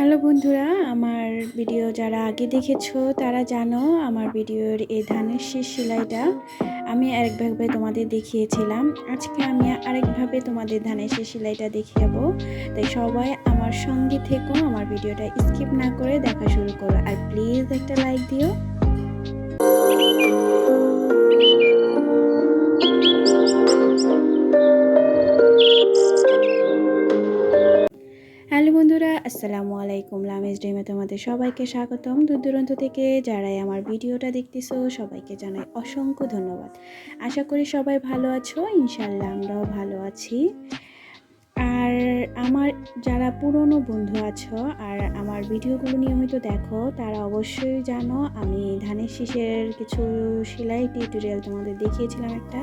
Hello বন্ধুরা, আমার video যারা আগে দেখেছ, তারা জানো আমার ভিডিওর এই ধানের শীষ সেলাইটা আমি আরেকভাবে তোমাদের দেখিয়েছিলাম। আজকে আমি আরেকভাবে তোমাদের ধানের শীষ সেলাইটা দেখিয়ে যাব তাই সবাই আমার সঙ্গে থেকেও আমার ভিডিওটা স্কিপ না করে দেখা শুরু করো। আর প্লিজ একটা লাইক দিও। আসসালামু আলাইকুম, লামেজ ডেমে তোমাদের সবাইকে স্বাগতম। দূর দূরান্ত থেকে যারাই আমার ভিডিওটা দেখতেছো, সবাইকে জানাই অসংখ্য ধন্যবাদ। আশা করি সবাই ভালো আছো ইনশাল্লাহ আমরাও ভালো আছি। আর আমার যারা পুরনো বন্ধু আছো আর আমার ভিডিওগুলো নিয়মিত দেখো, তারা অবশ্যই জানো আমি ধানের শীষের কিছু সেলাই টিউটোরিয়াল তোমাদের দেখিয়েছিলাম একটা।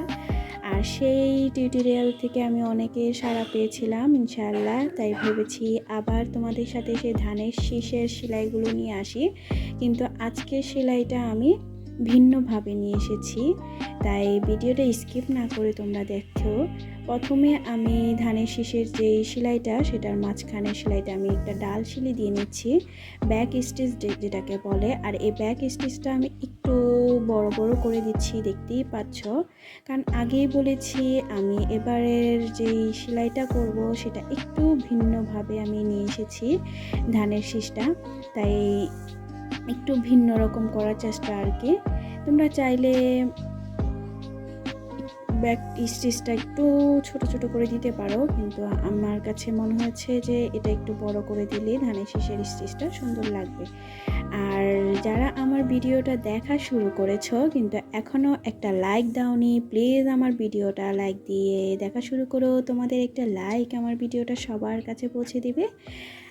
আর সেই টিউটোরিয়াল থেকে আমি অনেকে সারা পেয়েছিলাম, ইনশাআল্লাহ। তাই ভেবেছি আবার তোমাদের সাথে সেই ধানের শীষের সেলাইগুলো নিয়ে আসি। কিন্তু আজকের সেলাইটা আমি ভিন্নভাবে নিয়ে এসেছি। তাই ভিডিওটা স্কিপ না করে তোমরা দেখো। প্রথমে আমি ধানের শীষের যে সেলাইটা, সেটার মাঝখানে সেলাইটা আমি একটা ডাল শিলি দিয়ে নিচ্ছি। ব্যাক স্টিচ যেটাকে বলে। আর এই ব্যাক স্টিচটা আমি একটু বড় বড় করে দিচ্ছি, দেখতেই পাচ্ছ। কারণ আগেই বলেছি, আমি এবারের যেই সেলাইটা করব, সেটা একটু ভিন্নভাবে আমি নিয়ে এসেছি ধানের শীষটা। তাই একটু ভিন্ন রকম করার চেষ্টা আর কি। তোমরা চাইলে ব্যাক স্টিচটা একটু ছোট ছোট করে দিতে পারো, কিন্তু আমার কাছে মনে হয়েছে যে এটা একটু বড় করে দিলে ধানের শীষের স্টিচটা সুন্দর লাগবে। আর যারা আমার ভিডিওটা দেখা শুরু করেছ, কিন্তু এখনও একটা লাইক দাওনি প্লিজ আমার ভিডিওটা লাইক দিয়ে দেখা শুরু করো। তোমাদের একটা লাইক আমার ভিডিওটা সবার কাছে পৌঁছে দিবে।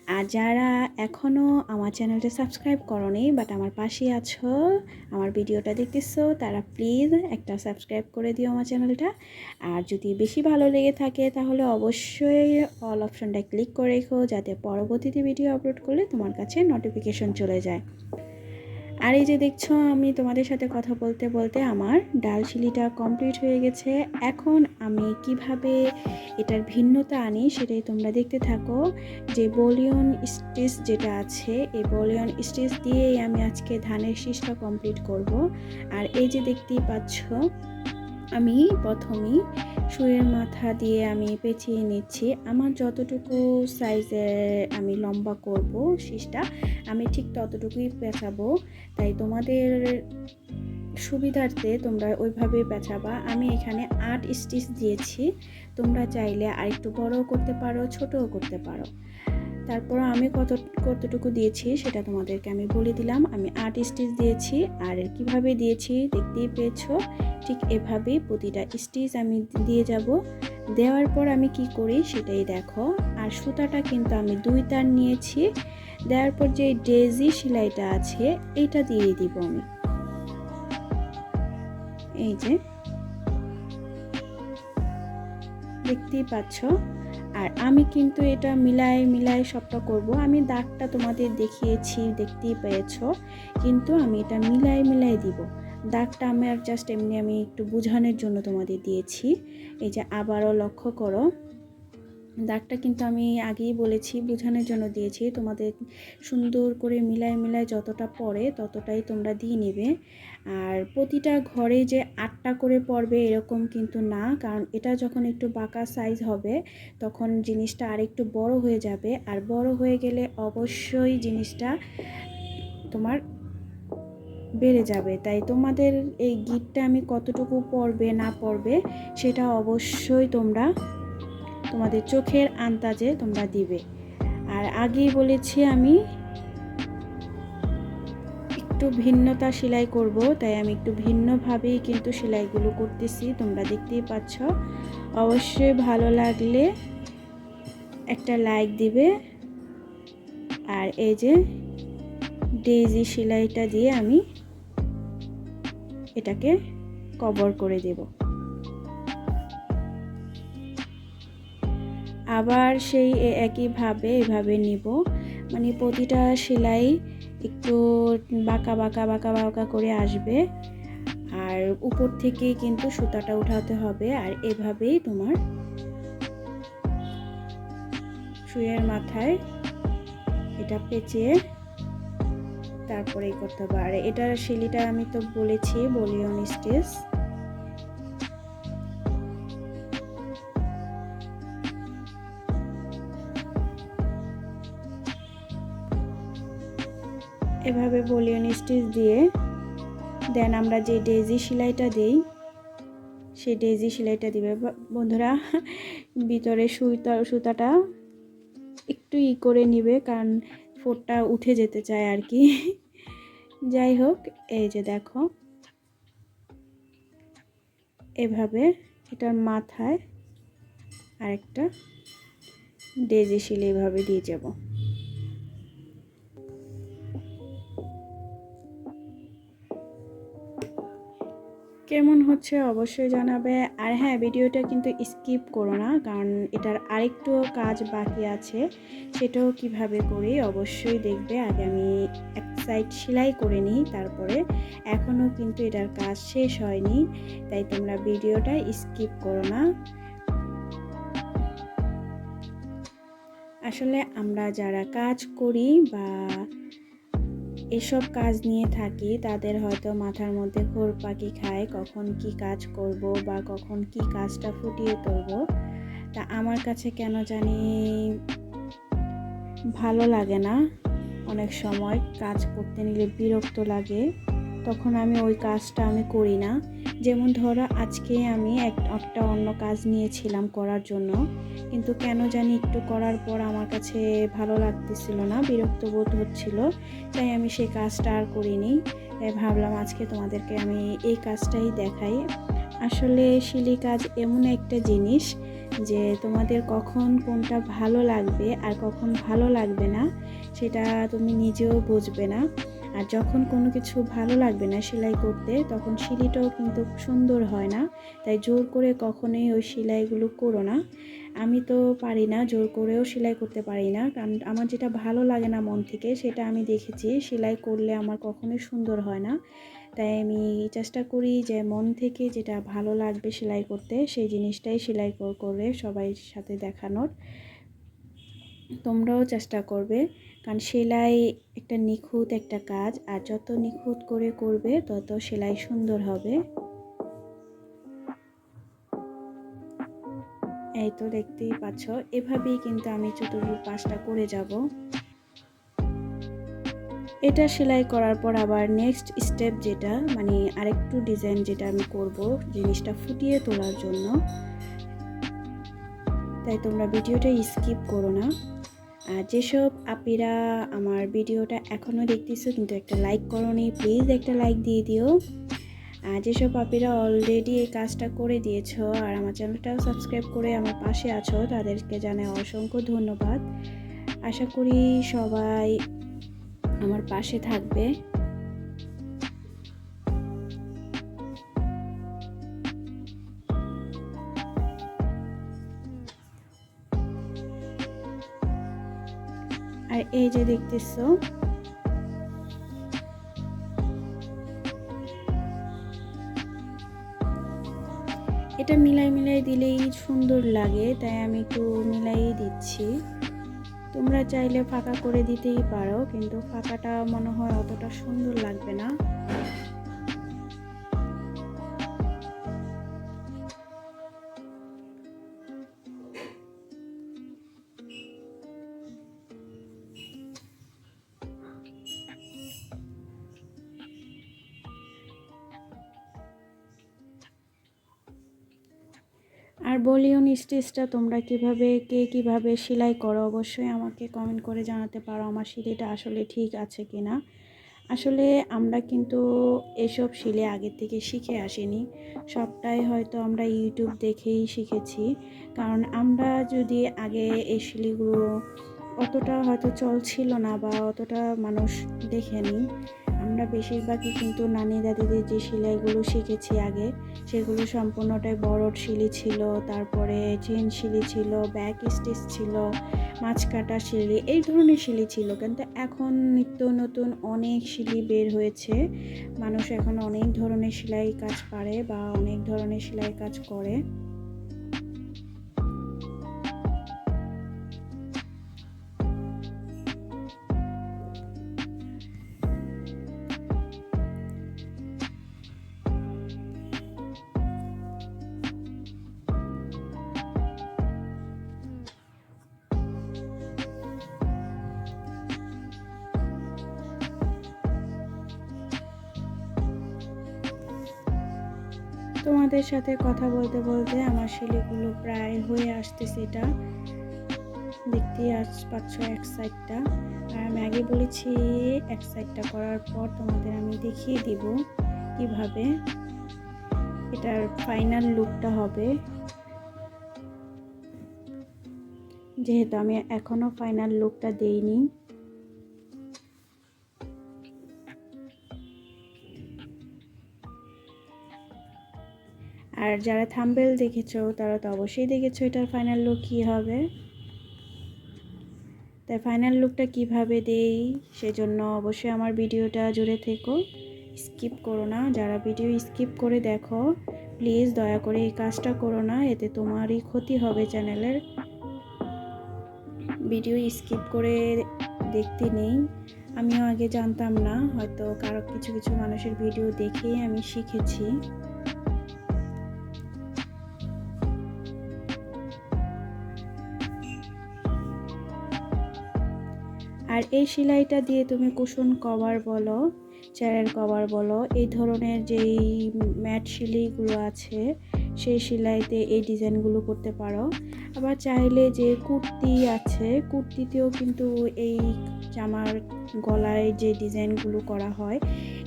আর যারা এখনও আমার চ্যানেলটা সাবস্ক্রাইব করনি বাট আমার পাশে আছো, আমার ভিডিওটা দেখতেছো, তারা প্লিজ একটা সাবস্ক্রাইব করে দিও আমার চ্যানেলটা। আর যদি বেশি ভালো লেগে থাকে, তাহলে অবশ্যই অল অপশনটা ক্লিক করে রেখো, যাতে পরবর্তীতে ভিডিও আপলোড করলে তোমার কাছে নোটিফিকেশন চলে যায়। আর এই যে দেখছ, আমি তোমাদের সাথে কথা বলতে বলতে আমার ডাল শিলিটা কমপ্লিট হয়ে গেছে। এখন আমি কীভাবে এটার ভিন্নতা আনি সেটাই তোমরা দেখতে থাকো। যে বলিয়ন স্টিচ যেটা আছে, এই বলিয়ন স্টিচ দিয়েই আমি আজকে ধানের শীষটা কমপ্লিট করব। আর এই যে দেখতেই পাচ্ছ, আমি প্রথমেই শুয়ের মাথা দিয়ে আমি পেঁচিয়ে নিচ্ছি। আমার যতটুকু সাইজে আমি লম্বা করব শীষটা, আমি ঠিক ততটুকুই পেঁচাবো। তাই তোমাদের সুবিধার্থে তোমরা ওইভাবে পেঁচাবা। আমি এখানে আট স্টিচ দিয়েছি। তোমরা চাইলে আরেকটু বড়ও করতে পারো, ছোটও করতে পারো। তারপর আমি কত, কতটুকু দিয়েছি সেটা তোমাদেরকে আমি বলে দিলাম। আমি আট স্টিচ দিয়েছি আর কীভাবে দিয়েছি দেখতেই পেয়েছ? ঠিক এভাবেই প্রতিটা স্টিচ আমি দিয়ে যাব। দেওয়ার পর আমি কি করি সেটাই দেখো। আর সুতাটা কিন্তু আমি দুই তার নিয়েছি। দেওয়ার পর যে ডেজি সেলাইটা আছে এইটা দিয়ে দিব আমি। এই যে। দেখতেই পাচ্ছ? আর আমি কিন্তু এটা মিলাই মিলাই সবটা করব। আমি দাগটা তোমাদের দেখিয়েছি, দেখতেই পেয়েছ। কিন্তু আমি এটা মিলাই মিলাই দিব। দাগটা আমি আর জাস্ট এমনি আমি একটু বোঝানোর জন্য তোমাদের দিয়েছি। এই যে আবারও লক্ষ্য করো। দাগটা কিন্তু আমি আগেই বলেছি, বোঝানোর জন্য দিয়েছি। তোমাদের সুন্দর করে মিলায় মিলায় যতটা পড়ে ততটাই তোমরা দিয়ে নেবে। আর প্রতিটা ঘরে যে আটটা করে পড়বে এরকম কিন্তু না, কারণ এটা যখন একটু বাঁকা সাইজ হবে, তখন জিনিসটা আরেকটু বড় হয়ে যাবে। আর বড় হয়ে গেলে অবশ্যই জিনিসটা তোমার বেড়ে যাবে। তাই তোমাদের এই গিটটা আমি কতটুকু পড়বে না পড়বে, সেটা অবশ্যই তোমরা তোমাদের চোখের আন্দাজে তোমরা দিবে। আর আগেই বলেছি আমি, একটু ভিন্নতা সেলাই করব, তাই আমি একটু ভিন্নভাবেই কিন্তু সেলাইগুলো করতেছি, তোমরা দেখতেই পাচ্ছ। অবশ্যই ভালো লাগলে একটা লাইক দিবে। আর এই যে ডেজি সেলাইটা দিয়ে আমি এটাকে কভার করে দেব। আবার সেই একইভাবে এভাবে নিব। মানে প্রতিটা সেলাই একটু বাঁকা বাঁকা বাঁকা বাঁকা করে আসবে। আর উপর থেকেই কিন্তু সুতাটা উঠাতে হবে। আর এভাবেই তোমার শুয়ের মাথায় এটা পেঁচিয়ে তারপরে করতে হবে। আর এটার শিলিটা আমি তো বলেছি বলিয়ন স্টিচ। এভাবে বলিয়ন স্টিচ দিয়ে। দেন আমরা যে ডেজি সেলাইটা দেই, সেই ডেজি সেলাইটা দিবে। বন্ধুরা, ভিতরে সুতা সুতাটা একটু ই করে নিবে, কারণ ফোরটা উঠে যেতে চায় আর কি। যাই হোক, এই যে দেখো। এভাবে এটার মাথায় আরেকটা ডেজি শিলে এভাবে দিয়ে যাব। কেমন হচ্ছে অবশ্যই জানাবে। আর হ্যাঁ ভিডিওটা কিন্তু স্কিপ করো না, কারণ এটার আরেকটু কাজ বাকি আছে। সেটাও কীভাবে করি অবশ্যই দেখবে। আগে আমি এক সাইড সেলাই করে নিই, তারপরে এখনও কিন্তু এটার কাজ শেষ হয়নি, তাই তোমরা ভিডিওটা স্কিপ করো না। আসলে আমরা যারা কাজ করি বা এসব কাজ নিয়ে থাকি, তাদের হয়তো মাথার মধ্যে ঘোর পাখি খায়, কখন কি কাজ করব বা কখন কি কাজটা ফুটিয়ে তুলব। তা আমার কাছে কেন জানি ভালো লাগে না। অনেক সময় কাজ করতে নিলে বিরক্ত লাগে। তখন আমি ওই কাজটা আমি করি না। যেমন ধরো, আজকে আমি একটা অন্য কাজ নিয়েছিলাম করার জন্য। কিন্তু কেন জানি একটু করার পর আমার কাছে ভালো লাগতেছিল না, বিরক্ত বোধ হচ্ছিল। তাই আমি সেই কাজটা আর করিনি। তাই ভাবলাম আজকে তোমাদেরকে আমি এই কাজটাই দেখাই। আসলে শিলি কাজ এমন একটা জিনিস যে তোমাদের কখন কোনটা ভালো লাগবে আর কখন ভালো লাগবে না, সেটা তুমি নিজেও বুঝবে না। আর যখন কোনো কিছু ভালো লাগবে না সেলাই করতে, তখন শিলিটাও কিন্তু সুন্দর হয় না। তাই জোর করে কখনোই ওই সেলাইগুলো করো না। আমি তো পারি না, জোর করেও সেলাই করতে পারি না। কারণ আমার যেটা ভালো লাগে না মন থেকে, সেটা আমি দেখেছি। সেলাই করলে আমার কখনোই সুন্দর হয় না। তাই আমি চেষ্টা করি যে মন থেকে যেটা ভালো লাগবে সেলাই করতে, সেই জিনিসটাই সেলাই করে সবাই সাথে দেখানোর। তোমরাও চেষ্টা করবে। কারণ সেলাই একটা নিখুঁত একটা কাজ, আর যত নিখুঁত করে করবে, তত সেলাই সুন্দর হবে। এই তো দেখতেই পাচ্ছ, এভাবেই কিন্তু আমি চতুর্ভুজ পাঁচটা করে যাব। এটা সেলাই করার পর আবার নেক্সট স্টেপ যেটা মানে আরেকটু ডিজাইন যেটা আমি করব, জিনিসটা ফুটিয়ে তোলার জন্য। তাই তোমরা ভিডিওটা স্কিপ করো না। আর যেসব আপিরা আমার ভিডিওটা এখনও দেখতেছো, কিন্তু একটা লাইক করো নি প্লিজ একটা লাইক দিয়ে দিও। আর যেসব আপিরা অলরেডি এই কাজটা করে দিয়েছ আর আমার চ্যানেলটাও সাবস্ক্রাইব করে আমার পাশে আছো, তাদেরকে জানাই অসংখ্য ধন্যবাদ। আশা করি সবাই আমার পাশে থাকবে। এই যে দেখতেছ। এটা মিলাই মিলাই দিলেই সুন্দর লাগে, তাই আমি একটু মিলাই দিচ্ছি। তোমরা চাইলে ফাঁকা করে দিতেই পারো, কিন্তু ফাঁকাটা মনে হয় অতটা সুন্দর লাগবে না। আর বলিউন স্টিচটা তোমরা কীভাবে, কে কীভাবে সেলাই করো, অবশ্যই আমাকে কমেন্ট করে জানাতে পারো আমার সিলিটা আসলে ঠিক আছে কি না আসলে আমরা কিন্তু এসব শিলে আগের থেকে শিখে আসিনি। সবটাই হয়তো আমরা ইউটিউব দেখেই শিখেছি। কারণ আমরা যদি আগে এই শিলিগুলো অতটা হয়তো চলছিল না বা অতটা মানুষ দেখেনি আমরা বেশিরভাগই কিন্তু নানি দাদিদের যে সেলাইগুলো শিখেছি আগে, সেগুলো সম্পূর্ণটাই বড় শিলি ছিল, তারপরে চেন শিলি ছিল ব্যাক স্টিচ ছিল, মাছ কাটা শিলি, এই ধরনের শিলি ছিল। কিন্তু এখন নিত্য নতুন অনেক শিলি বের হয়েছে। মানুষ এখন অনেক ধরনের সেলাই কাজ পারে বা অনেক ধরনের সেলাই কাজ করে। তোমাদের সাথে কথা বলতে বলতে আমার শিলিগুলো প্রায় হয়ে আসতেছে এটা। দেখতেই আস পাচ্ছ এক সাইডটা আর আমি আগে বলেছি, এক সাইডটা করার পর তোমাদের আমি দেখিয়ে দিব কীভাবে এটার ফাইনাল লুকটা হবে। যেহেতু আমি এখনও ফাইনাল লুকটা দেইনি। আর যারা থাম্বেল দেখেছ, তারা তো অবশ্যই দেখেছ এটার ফাইনাল লুক কী হবে। তাই ফাইনাল লুকটা কীভাবে দেই, সেজন্য অবশ্যই আমার ভিডিওটা জুড়ে থেকো। স্কিপ করো না, যারা ভিডিও স্কিপ করে দেখো, প্লিজ দয়া করে এই কাজটা করো না, এতে তোমারই ক্ষতি হবে চ্যানেলের। ভিডিও স্কিপ করে দেখতে নেই, আমিও আগে জানতাম না, হয়তো কারও কিছু কিছু মানুষের ভিডিও দেখেই আমি শিখেছি। আর এই সেলাইটা দিয়ে তুমি কুশন কভার বলো, চেয়ারের কভার বলো, এই ধরনের যেই ম্যাট সেলাইগুলো আছে, সেই সেলাইতে এই ডিজাইনগুলো করতে পারো। আবার চাইলে যে কুর্তি আছে, কুর্তিতেও কিন্তু এই জামার গলায় যে ডিজাইনগুলো করা হয়,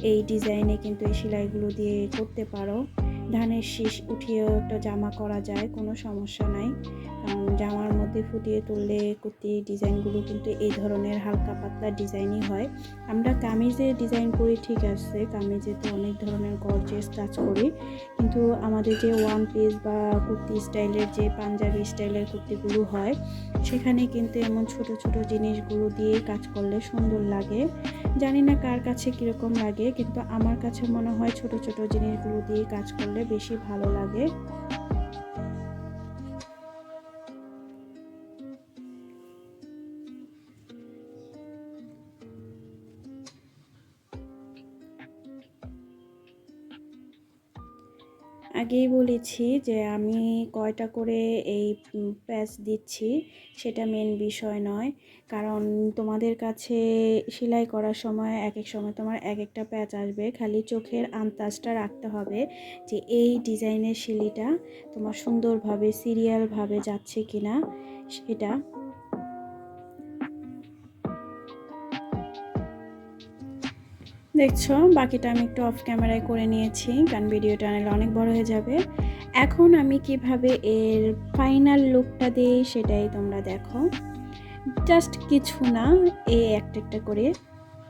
এই ডিজাইনে কিন্তু এই সেলাইগুলো দিয়ে করতে পারো। ধানের শীষ উঠিয়েও একটা জামা করা যায়, কোনো সমস্যা নাই। জামার মধ্যে ফুটিয়ে তুললে কুর্তি ডিজাইনগুলো কিন্তু এই ধরনের হালকা পাতলা ডিজাইনই হয়। আমরা কামিজে ডিজাইন করি, ঠিক আছে। কামিজে তো অনেক ধরনের গর্জেস কাজ করি। কিন্তু আমাদের যে ওয়ান পিস বা কুর্তি স্টাইলের যে পাঞ্জাবি স্টাইলের কুর্তিগুলো হয়, সেখানে কিন্তু এমন ছোট ছোট জিনিসগুলো দিয়ে কাজ করলে সুন্দর লাগে। জানি না কার কাছে কীরকম লাগে, কিন্তু আমার কাছে মনে হয় ছোট ছোট জিনিসগুলো দিয়ে কাজ করলে বেশি ভালো লাগে। আগেই বলেছি যে আমি কয়টা করে এই প্যাচ দিচ্ছি সেটা মেন বিষয় নয়। কারণ তোমাদের কাছে সেলাই করার সময় এক এক সময় তোমার এক একটা প্যাচ আসবে। খালি চোখের আন্দাজটা রাখতে হবে যে এই ডিজাইনের শিলিটা তোমার সুন্দরভাবে সিরিয়ালভাবে যাচ্ছে কিনা সেটা। দেখছ? বাকিটা আমি একটু অফ ক্যামেরায় করে নিয়েছি। কারণ ভিডিও টানেলে অনেক বড় হয়ে যাবে। এখন আমি কীভাবে এর ফাইনাল লুকটা দিই সেটাই তোমরা দেখো। জাস্ট কিছু না, এ একটা একটা করে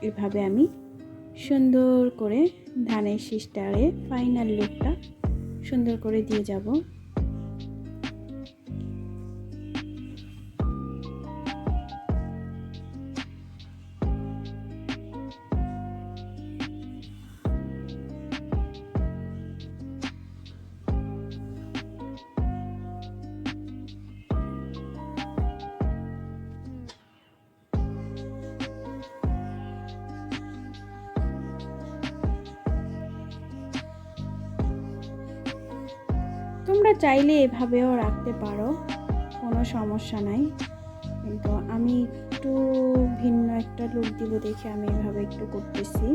এভাবে আমি সুন্দর করে ধানের শীষটারে ফাইনাল লুকটা সুন্দর করে দিয়ে যাব। তোমরা চাইলে এভাবেও রাখতে পারো, কোনো সমস্যা নাই। কিন্তু আমি একটু ভিন্ন একটা লুক দিব দেখে আমি এভাবে একটু করতেছি।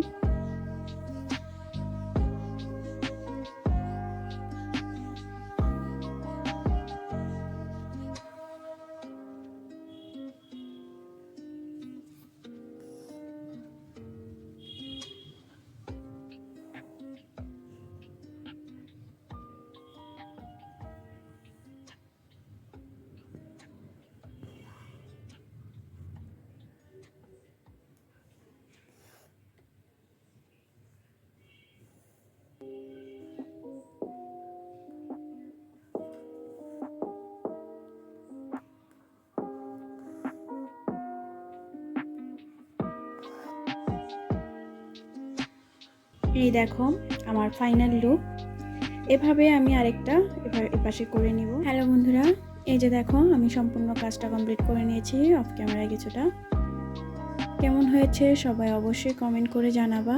এই দেখো, আমার ফাইনাল লুক এভাবে আমি আরেকটা এবার এপাশে করে নিব। হ্যালো বন্ধুরা, এই যে দেখো, আমি সম্পূর্ণ কাজটা কমপ্লিট করে নিয়েছি অফ ক্যামেরায় কিছুটা। কেমন হয়েছে সবাই অবশ্যই কমেন্ট করে জানাবা।